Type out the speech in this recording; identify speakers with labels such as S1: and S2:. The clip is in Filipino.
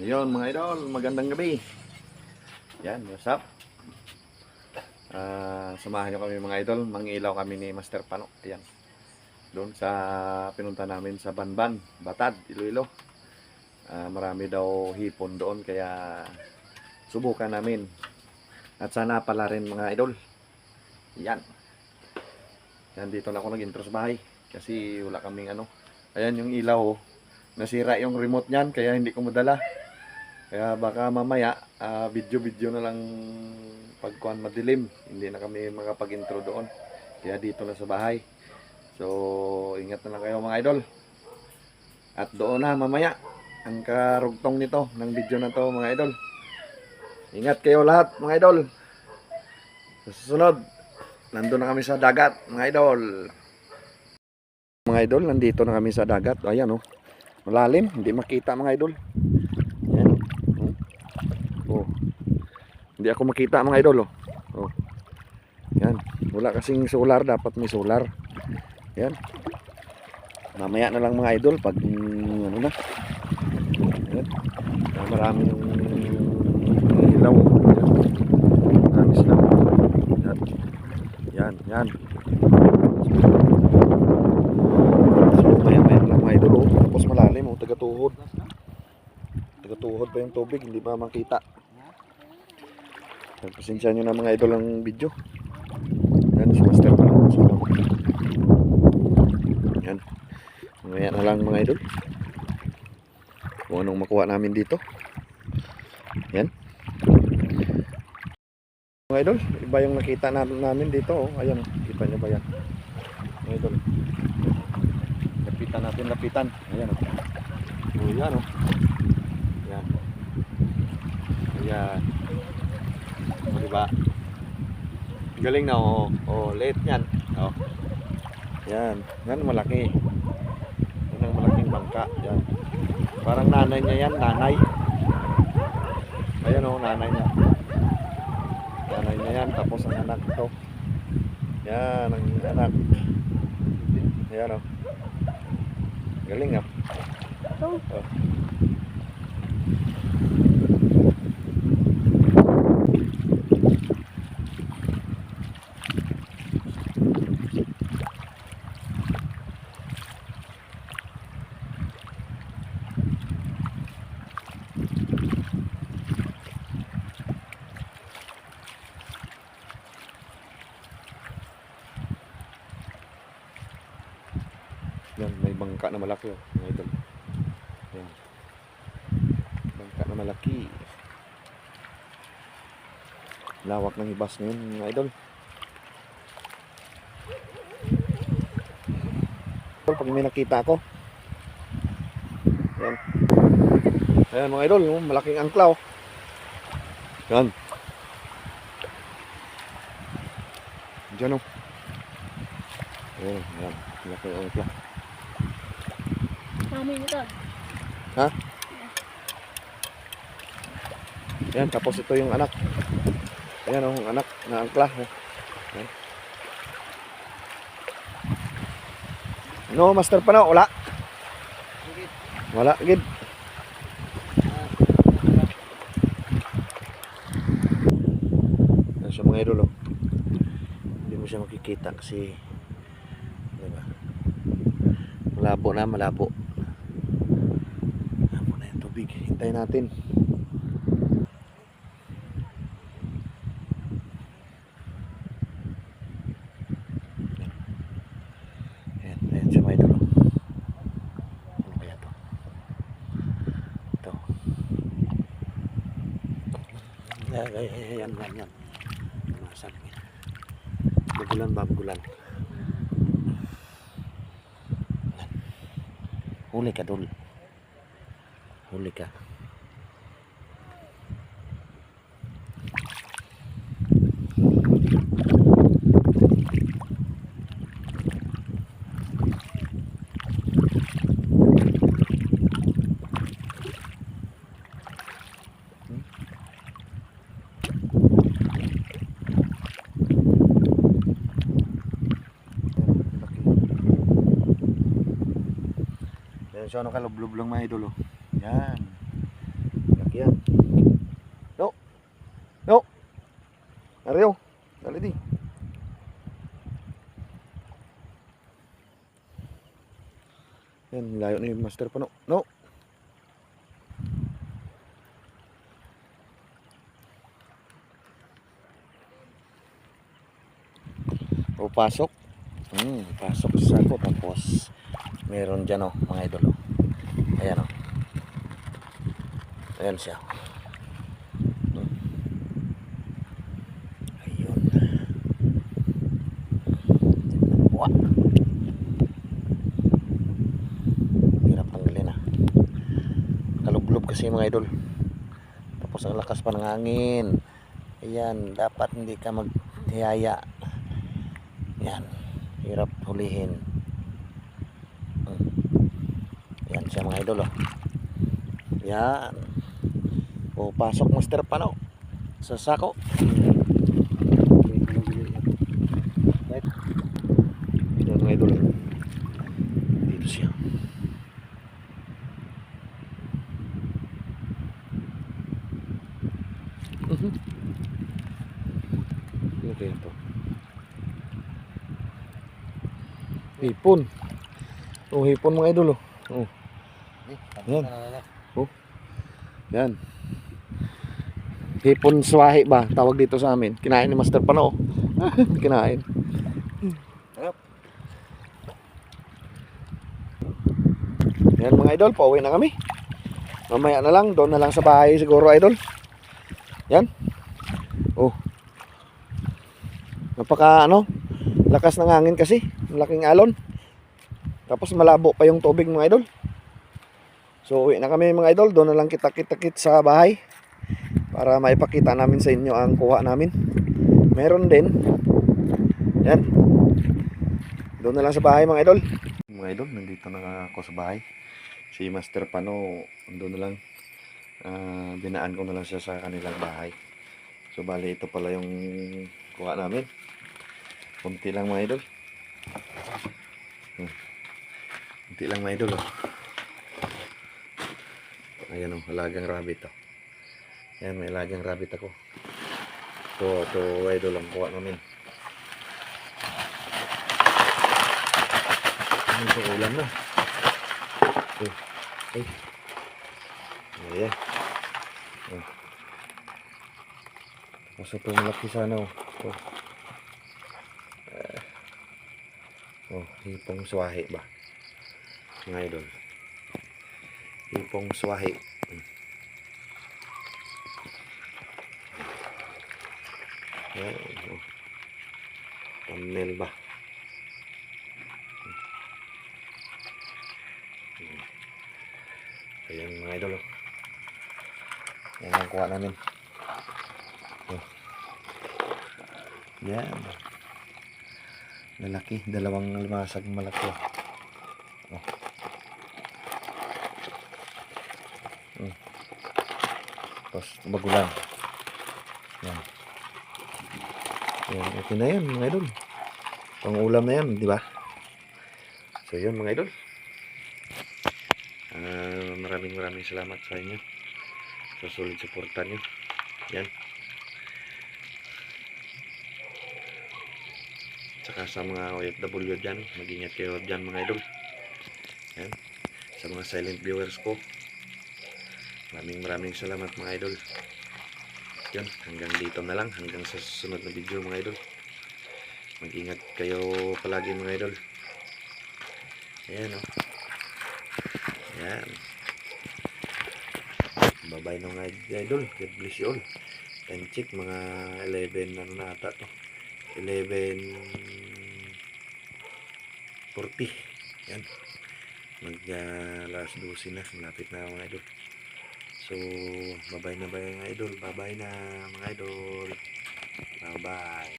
S1: Yun mga idol, magandang gabi. Yan, what's up? Ah, samahan nyo kami mga idol, mangilaw kami ni Master Pano. Yan. Doon sa pinunta namin sa Banban, Batad, Iloilo. Ah, marami daw hipon doon kaya subukan namin. At sana pala rin mga idol. Yan. Yan dito na ako nag-intro sa bahay kasi wala kaming ano. Ayan yung ilaw oh. Nasira yung remote niyan kaya hindi ko madala. Kaya baka mamaya ah, video-video na lang pagkuhan madilim. Hindi na kami makapag-intro doon. Kaya dito na sa bahay. So, ingat na lang kayo mga idol. At doon na mamaya ang karugtong nito ng video na to mga idol. Ingat kayo lahat mga idol. Sa susunod, nandun na kami sa dagat mga idol. Mga idol, nandito na kami sa dagat. Ayan oh. Malalim, hindi makita mga idol. Oh. Hindi ako makita mga idol oh. Oh. Yan. Wala kasing solar, dapat may solar. Yan. Mamaya na lang mga idol pag mm, ano na. Yan. Ah, marami ng ilaw. Marami sila. Yan. Yan, yan. So, maya maya lang mga idol oh. Tapos malalim oh, taga-tuhod. Taga-tuhod pa yung tubig, hindi pa makita. Pagpasensya nyo na mga idol ang video. Yan, si Master pa lang. So, yan. Mamaya na lang mga idol. Kung anong makuha namin dito. Yan. Mga idol, iba yung nakita na, namin dito. Oh. Ayan, oh. kita nyo ba yan? Mga idol. Lapitan natin, lapitan. Ayan, oh. Oh, yan, oh. Yan. Ayan. O, diba? Galing na, oh. Oh, late yan. Oh. Yan. Yan, malaki. Yan ang malaking bangka. Yan. Parang nanay niya yan, nanay. Ayan, oh, nanay niya. Nanay niya yan, tapos ang anak ito. Yan, ang anak. Ayan, oh. Galing, ah. Oh. Yan, may bangka na malaki oh, mga idol. Yan. Bangka na malaki. Lawak ng ibas ngayon, mga idol. Pag may nakita ako. Yan. Ayan mga idol, yung malaking angklaw. Yan. Diyan oh. Ayan, ayan. Malaking angklaw.
S2: Mami ito.
S1: Ayan, tapos ito yung anak. Ayan oh, anak na angkla. oh. No, master pa na, wala. Wala, gid. Siya mga idol, oh. Hindi mo siya makikita kasi, diba? Malabo na, malabo. Hintayin natin. Ayan, ayan siya mga idol. oh. Ano kaya to? Ito. Ayan, ayan, ayan, ayan, yan? Bagulan, bagulan. Huli ka, dul. Huli ka. So, ano kalublob lang mga idol, oh. Yan. Lagyan. No. No. Ariyo. Dali di. Yan, layo na yung master pa, no. No. O pasok. Hmm, pasok sa ko tapos meron dyan oh, mga idol. Oh. Ayan oh. Ayan siya. Ayun. Wa. Hirap tanggalin ah. Kalublob kasi mga idol. Tapos ang lakas pa ng hangin. Ayan, dapat hindi ka maghiyaya. Yan. Hirap hulihin. Siya mga idol oh. Yan. O pasok master pano sa sako. Yan mga idol. Dito siya. Mhm. Ano kaya ito? Hipon. Oh, hipon mga idol oh. Oh. Yan. Yan. Hipon swahi ba? Tawag dito sa amin. Kinain ni Master Pano. Kinain. Yan mga idol, pauwi na kami. Mamaya na lang, doon na lang sa bahay siguro idol. Yan. Oh. Napaka ano, lakas ng hangin kasi, malaking alon. Tapos malabo pa yung tubig mga idol. So uwi na kami mga idol, doon na lang kita kita kit sa bahay para maipakita namin sa inyo ang kuha namin. Meron din. Yan. Doon na lang sa bahay mga idol. Mga idol, nandito na ako sa bahay. Si Master Pano, doon na lang. Ah, dinaan ko na lang siya sa kanilang bahay. So bali ito pala yung kuha namin. Kunti lang mga idol. Hmm. Kunti lang mga idol. Oh. Ayan oh, alagang rabbit oh. Ayan, may alagang rabbit ako. Ito, ito idol ang kuha namin. Ano ito ulam na? Oh, ay. Ayan. Oh. Tapos ito malaki sana oh. Oh. Eh. Oh, hipong swahe ba? Mga idol. Hipong swahe. Hmm. Ayan, oh. Thumbnail ba? Ayan mga idol. oh. Yan ang kuha namin. Yan. Lalaki. Dalawang limasag malaki. Oh. Tapos bagulan. Yan. Yan. Okay na yan mga idol. Pang ulam na yan, di ba? So yun mga idol. Ah, maraming maraming salamat sa inyo sa solid suporta nyo. Yan. Tsaka sa mga OFW dyan, mag-ingat kayo dyan mga idol. Yan. Sa mga silent viewers ko, maraming maraming salamat mga idol. Yan, hanggang dito na lang, hanggang sa susunod na video mga idol. Mag-ingat kayo palagi mga idol. Ayan o. Yan. Bye-bye na mga idol. God bless you all. Time check, mga 11 ano na ata to. 11 40. Yan. Mag uh, last 12 na. Malapit na mga idol. So, bye-bye na ba mga idol? Bye-bye na mga idol. Bye-bye.